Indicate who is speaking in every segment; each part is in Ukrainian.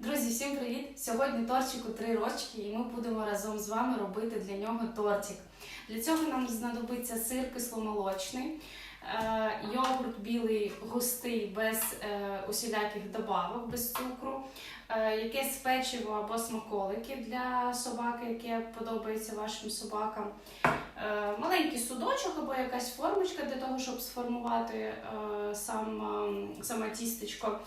Speaker 1: Друзі, всім привіт! Сьогодні тортику 3 рочки, і ми будемо разом з вами робити для нього тортик. Для цього нам знадобиться сир кисломолочний, е, йогурт білий густий без е, усіляких добавок, без цукру, е, якесь печиво або смаколики для собаки, яке подобається вашим собакам. Маленький судочок або якась формочка для того, щоб сформувати сам, е, саме тістечко,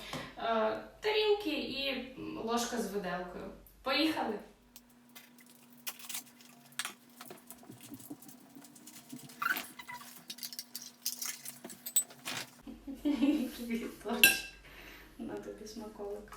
Speaker 1: ложка з виделкою. Поїхали! Торч. На тобі смаколик.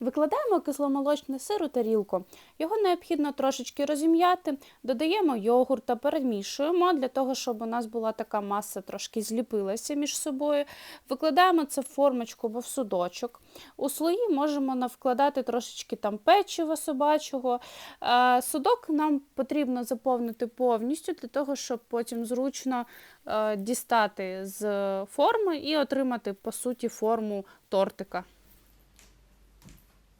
Speaker 2: Викладаємо кисломолочний сир у тарілку. Його необхідно трошечки розім'яти, додаємо йогурт та перемішуємо для того, щоб у нас була така маса трошки зліпилася між собою. Викладаємо це в формочку або в судочок. У слої можемо навкладати трошечки там печива собачого. Е, Судок нам потрібно заповнити повністю для того, щоб потім зручно е, дістати з форми і отримати по суті форму тортика.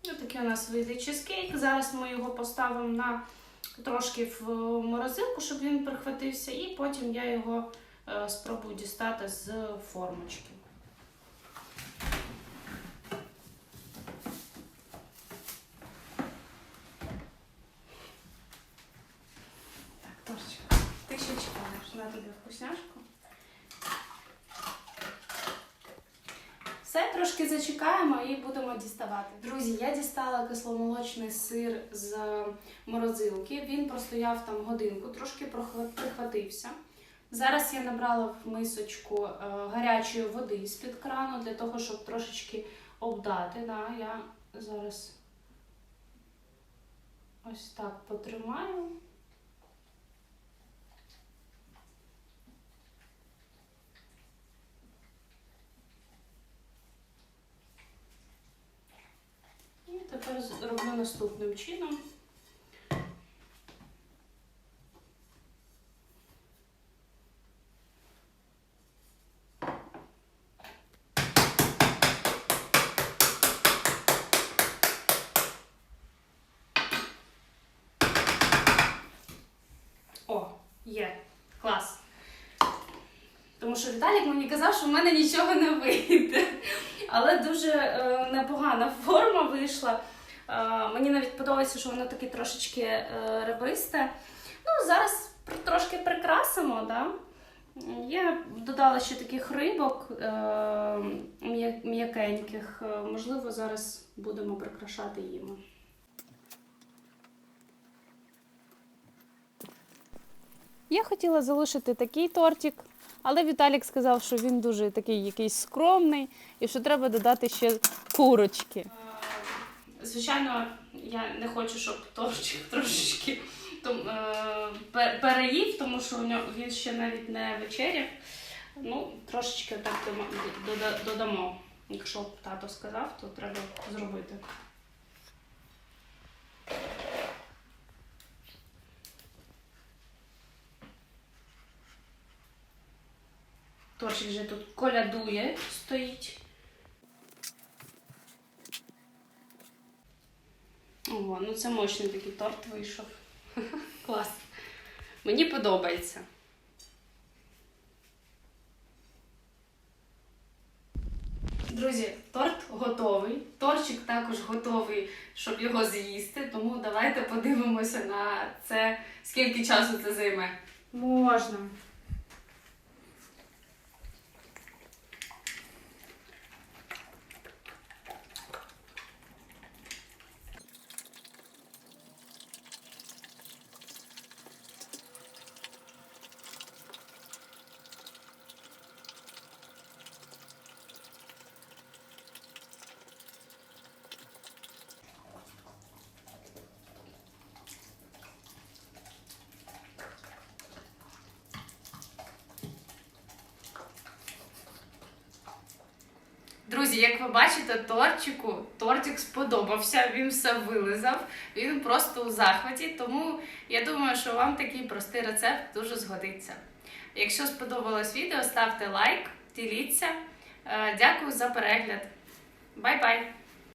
Speaker 1: Ось такий у нас вийде чизкейк. Зараз ми його поставимо на трошки в морозилку, щоб він прихватився, і потім я його е, спробую дістати з формочки. Так, Торчик, ти ще чекаєш на тобі вкусняшку. Все, трошки зачекаємо і будемо діставати. Друзі, я дістала кисломолочний сир з морозилки. Він простояв там годинку, трошки прихватився. Зараз я набрала в мисочку е, гарячої води з-під крану для того, щоб трошечки обдати. Да, я зараз ось так потримаю. Роблю наступним чином. О, є, клас. Тому що Віталік мені казав, що в мене нічого не вийде. Але дуже е, непогана форма вийшла. Е, мені навіть подобається, що воно таке трошечки е, ребисте. Ну, зараз трошки прикрасимо, да? Я додала ще таких рибок е, м'якеньких. Можливо, зараз будемо прикрашати їми.
Speaker 2: Я хотіла залишити такий тортик, але Віталік сказав, що він дуже такий якийсь скромний і що треба додати ще курочки.
Speaker 1: Звичайно, я не хочу, щоб торчик трошечки е, переїв, тому що він ще навіть не вечеряв. Ну, трошечки так додамо. Якщо тато сказав, то треба зробити. Торчик вже тут колядує, стоїть. Ну це мощний такий торт вийшов. Клас. Мені подобається. Друзі, торт готовий. Торчик також готовий, щоб його з'їсти. Тому давайте подивимося на це, скільки часу це займе. Можна. Друзі, як ви бачите, тортику, тортик сподобався, він все вилизав, він просто у захваті. Тому я думаю, що вам такий простий рецепт дуже згодиться. Якщо сподобалось відео, ставте лайк, діліться. Е, Дякую за перегляд. Бай-бай!